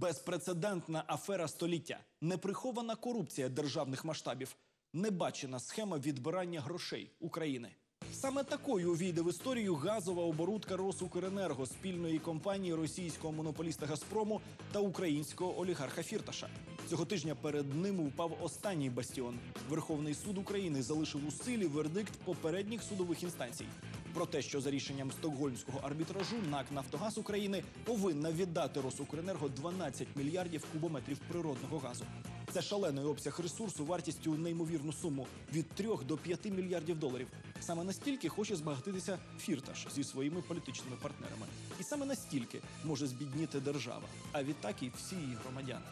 Безпрецедентна афера століття, неприхована корупція державних масштабів, небачена схема відбирання грошей України. Саме такою увійде в історію газова оборудка Росукренерго спільної компанії російського монополіста Газпрому та українського олігарха Фірташа. Цього тижня перед ним упав останній бастіон. Верховний суд України залишив у силі вердикт попередніх судових інстанцій про те, що за рішенням стокгольмського арбітражу НАК Нафтогаз України повинна віддати Росукренерго 12 мільярдів кубометрів природного газу. Це шалений обсяг ресурсу вартістю неймовірну суму від 3 до 5 мільярдів доларів. Саме настільки хоче збагатитися Фірташ зі своїми політичними партнерами, і саме настільки може збідніти держава, а відтак і всі її громадяни.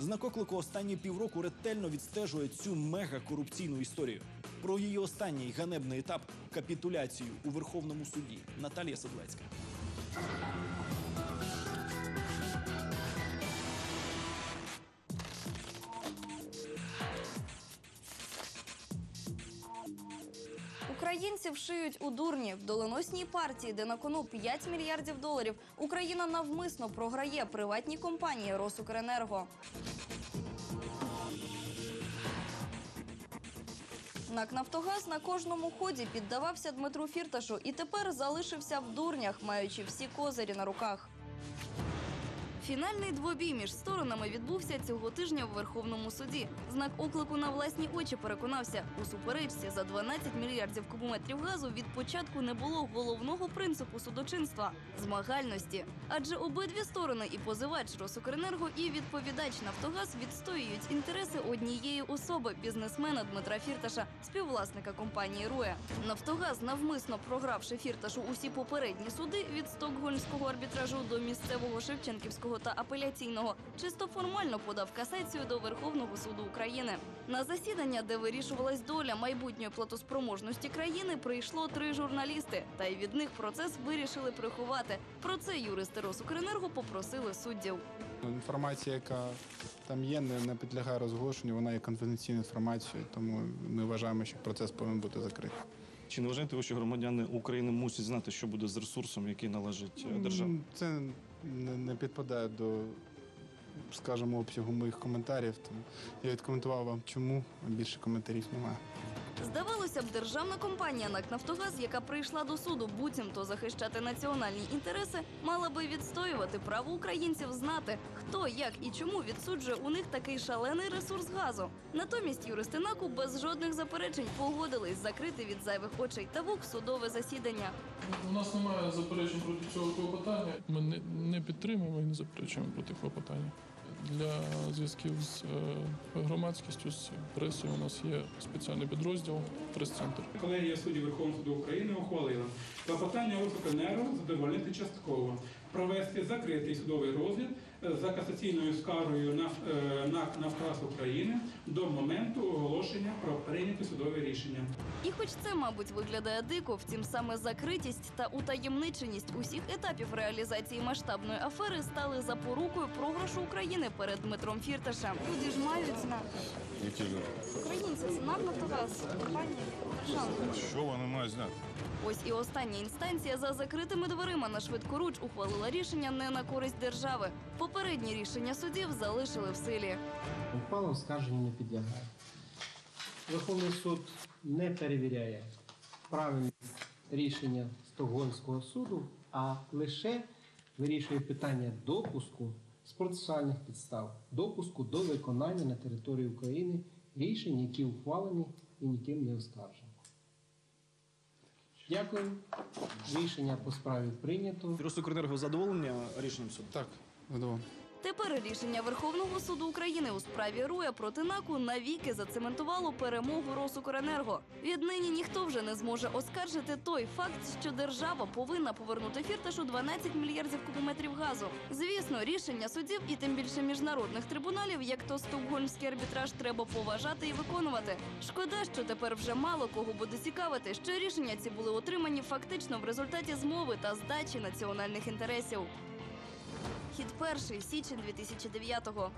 Знак оклику останні півроку ретельно відстежує цю мега-корупційну історію. Про її останній ганебний етап капітуляцію у Верховному суді Наталія Седлецька. Українців шиють у дурні в доленосній партії, де на кону 5 мільярдів доларів. Україна навмисно програє приватній компанії Росукренерго. НАК Нафтогаз на кожному ході піддавався Дмитру Фірташу і тепер залишився в дурнях, маючи всі козирі на руках. Фінальний двобій між сторонами відбувся цього тижня в Верховному суді. Знак оклику на власні очі переконався у суперечці за 12 мільярдів кубометрів газу від початку не було головного принципу судочинства змагальності. Адже обидві сторони, і позивач Росукренерго, і відповідач Нафтогаз відстоюють інтереси однієї особи бізнесмена Дмитра Фірташа, співвласника компанії Руе. Нафтогаз, навмисно програвши Фірташу усі попередні суди від стокгольмського арбітражу до місцевого Шевченківського та апеляційного, чисто формально подав касацію до Верховного суду України. На засідання, де вирішувалась доля майбутньої платоспроможності країни, прийшло три журналісти, та й від них процес вирішили приховати. Про це юристи Росукренерго попросили суддів. Інформація, яка там є, не, не підлягає розголошенню, вона є конфіденційною інформацією, тому ми вважаємо, що процес повинен бути закритий. Чи не вважаєте ви, що громадяни України мусять знати, що буде з ресурсом, який належить е, державі? Це не, не підпадає до, скажімо, обсягу моїх коментарів. Тому я відкоментував вам, чому більше коментарів немає. Здавалося б, державна компанія НАК «Нафтогаз», яка прийшла до суду буцімто захищати національні інтереси, мала би відстоювати право українців знати, хто, як і чому відсуджує у них такий шалений ресурс газу. Натомість юристи НАКу без жодних заперечень погодились закрити від зайвих очей та вук судове засідання. У нас немає заперечень проти цього клопотання. Ми не, не підтримуємо і не заперечуємо проти клопотання. Для зв'язків з е, громадськістю, з пресою у нас є спеціальний підрозділ прес-центр. Колегія суддів Верховного суду України ухвалила клопотання Росукренерго задовольнити частково, провести закритий судовий розгляд за касаційною скаргою на е, НАК «Нафтогаз України до моменту оголошення про прийняте судове рішення. І хоч це, мабуть, виглядає дико, втім саме закритість та утаємниченість усіх етапів реалізації масштабної афери стали запорукою програшу України перед Дмитром Фірташем. Люди ж мають знати. Які ж Українці це НАК «Нафтогаз», компанія. Що вони мають знати? Ось і остання інстанція за закритими дверима на швидкоруч ухвалила рішення не на користь держави. Попередні рішення судів залишили в силі. Ухвала оскарженню не підлягає. Верховний суд не перевіряє правильність рішення Стокгольмського суду, а лише вирішує питання допуску з процесуальних підстав, допуску до виконання на території України рішень, які ухвалені і ніким не оскаржені. Дякую. Рішення по справі прийнято. Росукренерго задоволення рішенням суду. Так, задоволений. Тепер рішення Верховного суду України у справі Руя проти НАКу навіки зацементувало перемогу Росукренерго. Віднині ніхто вже не зможе оскаржити той факт, що держава повинна повернути фірташу 12 мільярдів кубометрів газу. Звісно, рішення судів і тим більше міжнародних трибуналів, як то стокгольмський арбітраж, треба поважати і виконувати. Шкода, що тепер вже мало кого буде цікавити, що рішення ці були отримані фактично в результаті змови та здачі національних інтересів. Хід перший січень 2009-го.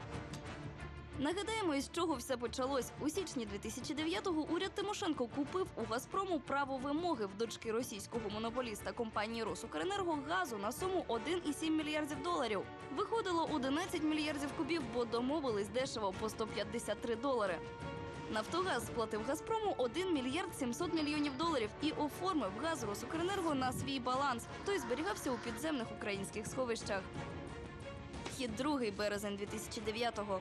Нагадаємо, із чого все почалось. У січні 2009-го уряд Тимошенко купив у Газпрому право вимоги в дочки російського монополіста компанії Росукренерго газу на суму 1,7 мільярдів доларів. Виходило 11 мільярдів кубів, бо домовились дешево по 153 долари. Нафтогаз сплатив Газпрому 1 мільярд 700 мільйонів доларів і оформив газ Росукренерго на свій баланс. Той зберігався у підземних українських сховищах. Хід другий березень 2009-го.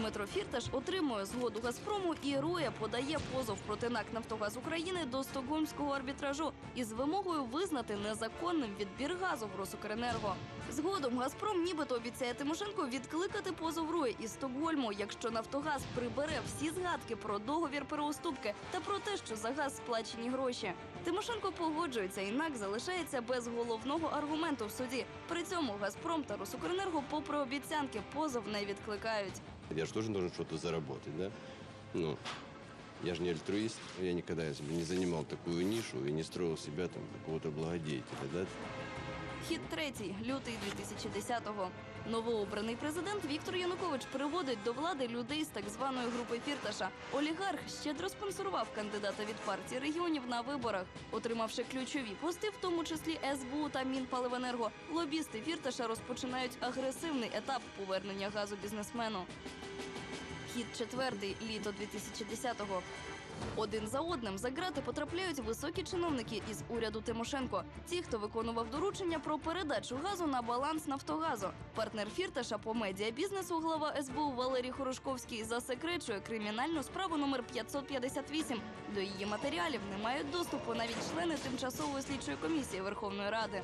Дмитро Фірташ отримує згоду Газпрому і Роя подає позов проти НАК «Нафтогаз України до стокгольмського арбітражу із вимогою визнати незаконним відбір газу в Росукренерго. Згодом Газпром нібито обіцяє Тимошенко відкликати позов Роя із Стокгольму, якщо Нафтогаз прибере всі згадки про договір переуступки та про те, що за газ сплачені гроші. Тимошенко погоджується, і НАК залишається без головного аргументу в суді. При цьому Газпром та Росукренерго, попри обіцянки, позов не відкликають. Я же тоже должен что-то заработать, да? Ну, я же не альтруист, я никогда себе не занимал такую нишу и не строил себя там какого-то благодетеля, да? Хід третій, лютий 2010-го. Новообраний президент Віктор Янукович приводить до влади людей з так званої групи Фірташа. Олігарх щедро спонсорував кандидата від партії регіонів на виборах, отримавши ключові пости, в тому числі СБУ та Мінпаливенерго. Лобісти Фірташа розпочинають агресивний етап повернення газу бізнесмену. Хід четвертий, літо 2010-го. Один за одним за грати потрапляють високі чиновники із уряду Тимошенко. Ті, хто виконував доручення про передачу газу на баланс Нафтогазу. Партнер Фірташа по медіабізнесу глава СБУ Валерій Хорошковський засекречує кримінальну справу номер 558. До її матеріалів не мають доступу навіть члени тимчасової слідчої комісії Верховної Ради.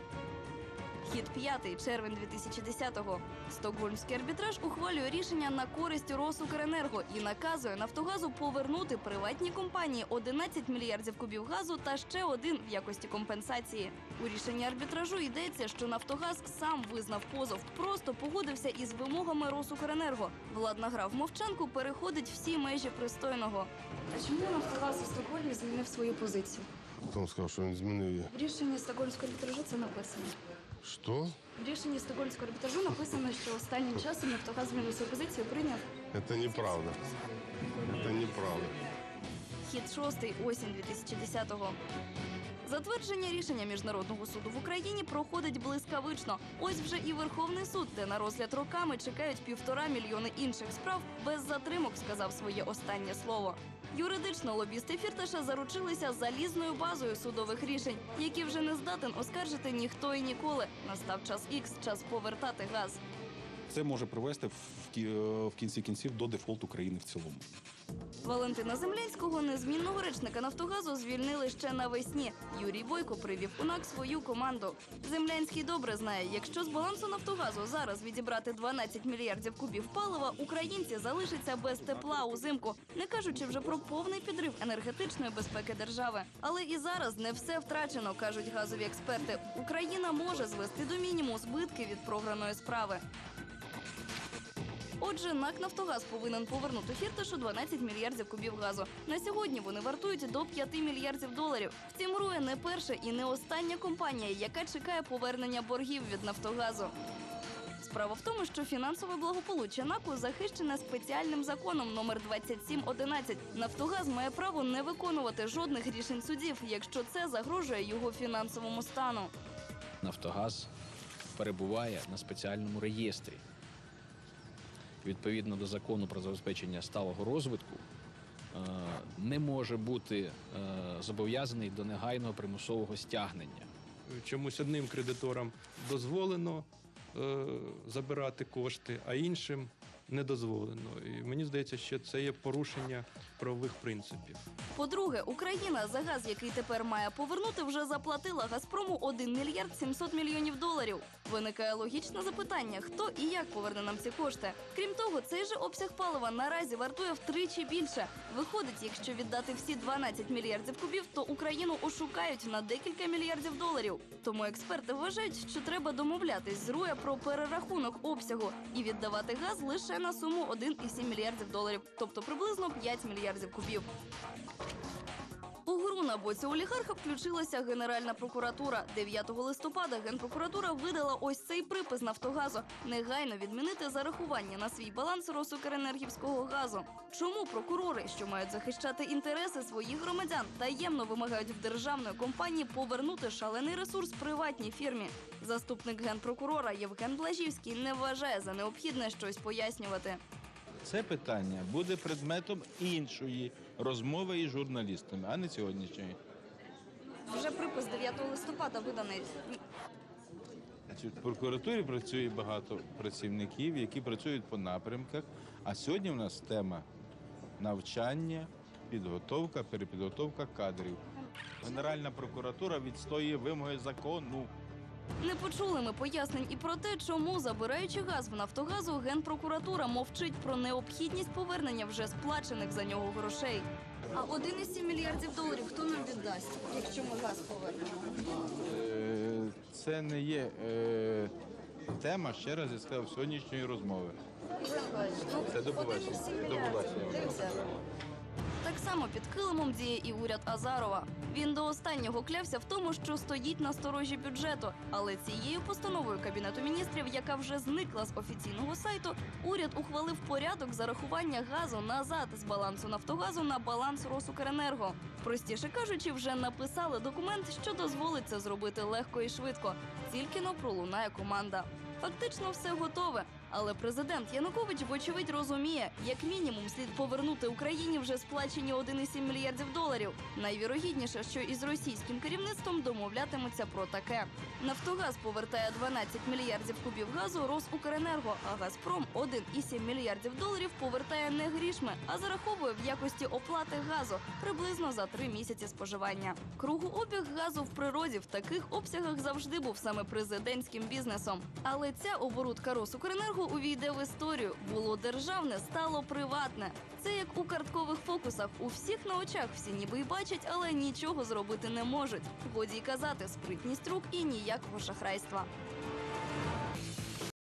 Хід п'ятий, червень 2010-го. Стокгольмський арбітраж ухвалює рішення на користь Росукренерго і наказує Нафтогазу повернути приватній компанії 11 мільярдів кубів газу та ще один в якості компенсації. У рішенні арбітражу йдеться, що Нафтогаз сам визнав позов, просто погодився із вимогами Росукренерго. Владна гра в мовчанку переходить всі межі пристойного. А чому Нафтогаз у Стокгольмі змінив свою позицію? Хто сказав, що він змінив її? В рішенні Стокгольмського арбітражу це написано. Що? В рішенні Стокгольмського арбітражу написано, що останнім часом Нафтогаз змінив свою позицію, прийняв Це неправда. Це неправда. Хід шостий осінь 2010-го. Затвердження рішення міжнародного суду в Україні проходить блискавично. Ось вже і Верховний суд, де на розгляд роками чекають півтора мільйони інших справ, без затримок сказав своє останнє слово. Юридично лобісти Фірташа заручилися залізною базою судових рішень, які вже не здатен оскаржити ніхто і ніколи. Настав час ікс, час повертати газ. Це може привести в кі- в кінці кінців до дефолту країни в цілому. Валентина Землянського, незмінного речника Нафтогазу, звільнили ще навесні. Юрій Бойко привів у НАК свою команду. Землянський добре знає, якщо з балансу Нафтогазу зараз відібрати 12 мільярдів кубів палива, українці залишаться без тепла узимку, не кажучи вже про повний підрив енергетичної безпеки держави. Але і зараз не все втрачено, кажуть газові експерти. Україна може звести до мінімуму збитки від програної справи. Отже, НАК Нафтогаз повинен повернути Фірташу 12 мільярдів кубів газу. На сьогодні вони вартують до 5 мільярдів доларів. Втім, Руя не перша і не остання компанія, яка чекає повернення боргів від Нафтогазу. Справа в тому, що фінансове благополуччя НАКу захищене спеціальним законом номер 2711. Нафтогаз має право не виконувати жодних рішень судів, якщо це загрожує його фінансовому стану. Нафтогаз перебуває на спеціальному реєстрі. Відповідно до закону про забезпечення сталого розвитку, е, не може бути е, зобов'язаний до негайного примусового стягнення. чомусь одним кредиторам дозволено е, забирати кошти, а іншим не дозволено. І мені здається, що це є порушення правових принципів. По-друге, Україна за газ, який тепер має повернути, вже заплатила Газпрому 1 мільярд 700 мільйонів доларів. Виникає логічне запитання: хто і як поверне нам ці кошти? Крім того, цей же обсяг палива наразі вартує втричі більше. Виходить, якщо віддати всі 12 мільярдів кубів, то Україну ошукають на декілька мільярдів доларів. Тому експерти вважають, що треба домовлятись з Руя про перерахунок обсягу і віддавати газ лише на суму 1,7 мільярдів доларів, тобто приблизно 5 мільярдів кубів. У гру на боці олігарха включилася Генеральна прокуратура. 9 листопада Генпрокуратура видала ось цей припис Нафтогазу негайно відмінити зарахування на свій баланс Росукренергівського газу. Чому прокурори, що мають захищати інтереси своїх громадян, таємно вимагають в державної компанії повернути шалений ресурс приватній фірмі? Заступник генпрокурора Євген Блажівський не вважає за необхідне щось пояснювати. Це питання буде предметом іншої розмови із журналістами, а не сьогоднішньої. Вже припис 9 листопада виданий. В прокуратурі працює багато працівників, які працюють по напрямках. А сьогодні в нас тема навчання, підготовка, перепідготовка кадрів. Генеральна прокуратура відстоює вимоги закону. Не почули ми пояснень і про те, чому, забираючи газ в Нафтогазу, генпрокуратура мовчить про необхідність повернення вже сплачених за нього грошей. А 1,7 мільярдів доларів хто нам віддасть, якщо ми газ повернемо? Е, Це не є е, тема, ще раз я сказав, сьогоднішньої розмови. Це до побачення. До побачення. Само під килимом діє і уряд Азарова. Він до останнього клявся в тому, що стоїть на сторожі бюджету. Але цією постановою кабінету міністрів, яка вже зникла з офіційного сайту, уряд ухвалив порядок зарахування газу назад з балансу Нафтогазу на баланс Росукренерго. Простіше кажучи, вже написали документ, що дозволить це зробити легко і швидко. Тільки но пролунає команда. Фактично все готове. Але президент Янукович, вочевидь, розуміє, як мінімум слід повернути Україні вже сплачені 1,7 мільярдів доларів. Найвірогідніше, що із російським керівництвом домовлятимуться про таке. Нафтогаз повертає 12 мільярдів кубів газу Росукренерго, а Газпром 1,7 мільярдів доларів повертає не грішми, а зараховує в якості оплати газу приблизно за три місяці споживання. Кругообіг газу в природі в таких обсягах завжди був саме президентським бізнесом. Але ця оборудка Росукренерго увійде в історію. Було державне, стало приватне. Це як у карткових фокусах. У всіх на очах всі ніби й бачать, але нічого зробити не можуть. Годі й казати, спритність рук і ніякого шахрайства.